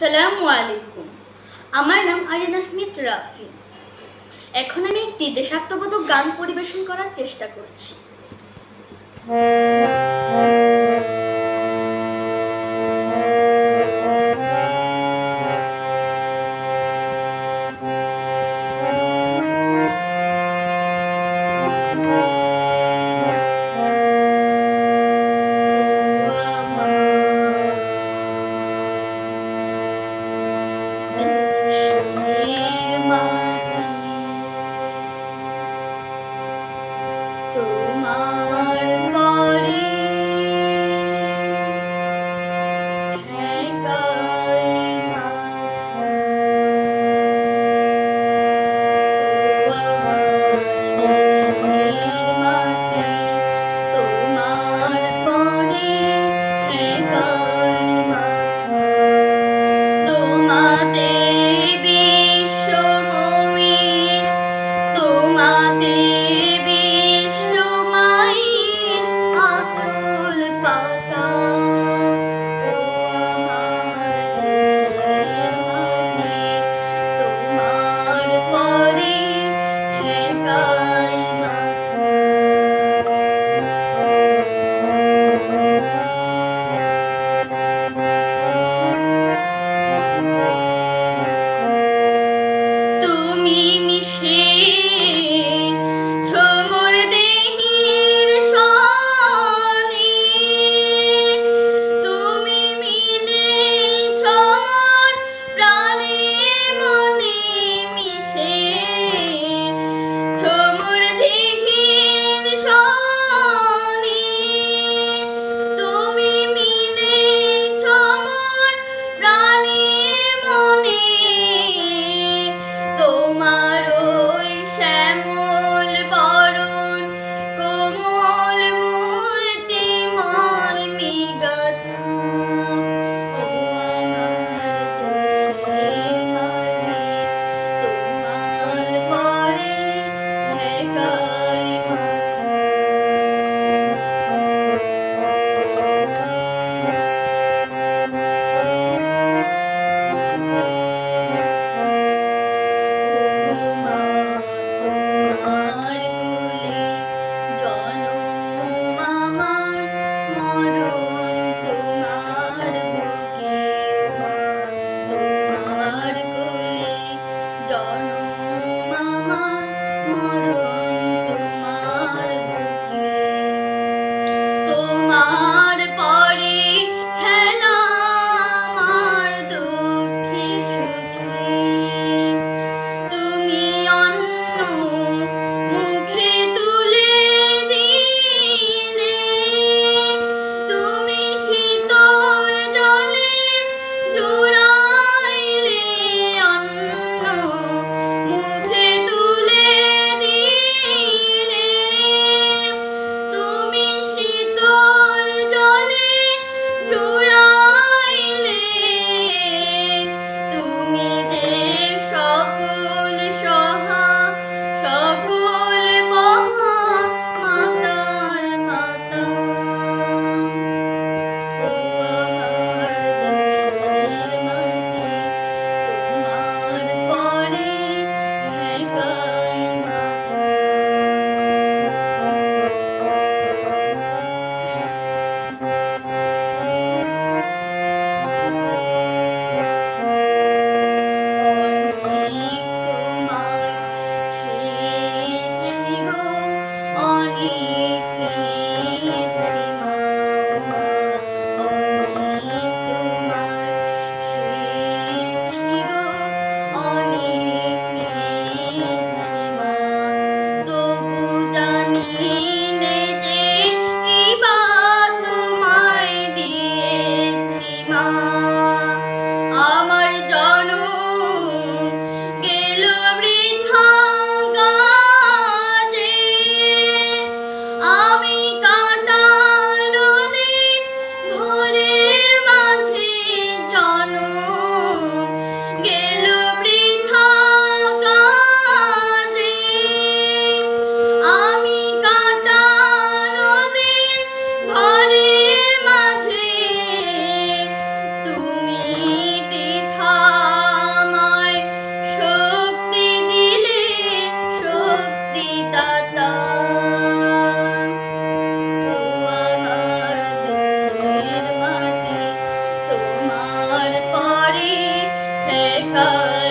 আসসালামু আলাইকুম। আমার নাম আরিন আহমেদ রাফি। এখন আমি একটি দেশাত্মবোধক গান পরিবেশন করার চেষ্টা করছি। Hare